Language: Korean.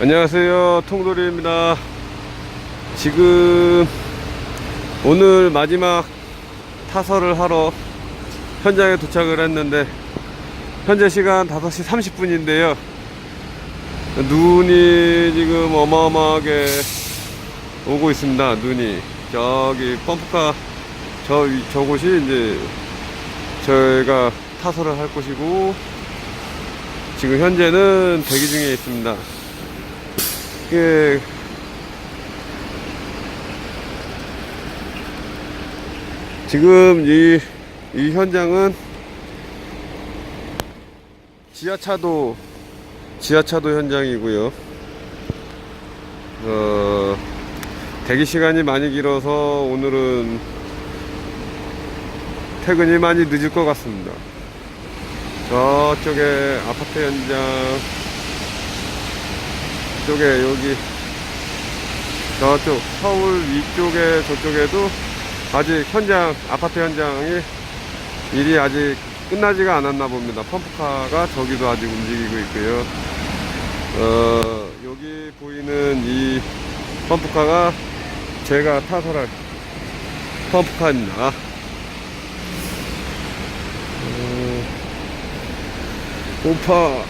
안녕하세요. 통돌이입니다. 지금 오늘 마지막 타설을 하러 현장에 도착을 했는데 현재 시간 5시 30분인데요. 눈이 지금 어마어마하게 오고 있습니다. 눈이. 저기 펌프카 저 위- 저곳이 이제 저희가 타설을 할 곳이고 지금 현재는 대기 중에 있습니다 이게 지금 이, 이 현장은 지하차도 지하차도 현장이고요. 어, 대기 시간이 많이 길어서 오늘은 퇴근이 많이 늦을 것 같습니다. 저쪽에 아파트 현장 쪽에 여기 저쪽 서울 위쪽에 저쪽에도 아직 현장 아파트 현장이 일이 아직 끝나지가 않았나 봅니다. 펌프카가 저기도 아직 움직이고 있고요. 어, 여기 보이는 이 펌프카가 제가 타설할 펌프카입니다. 어, 오파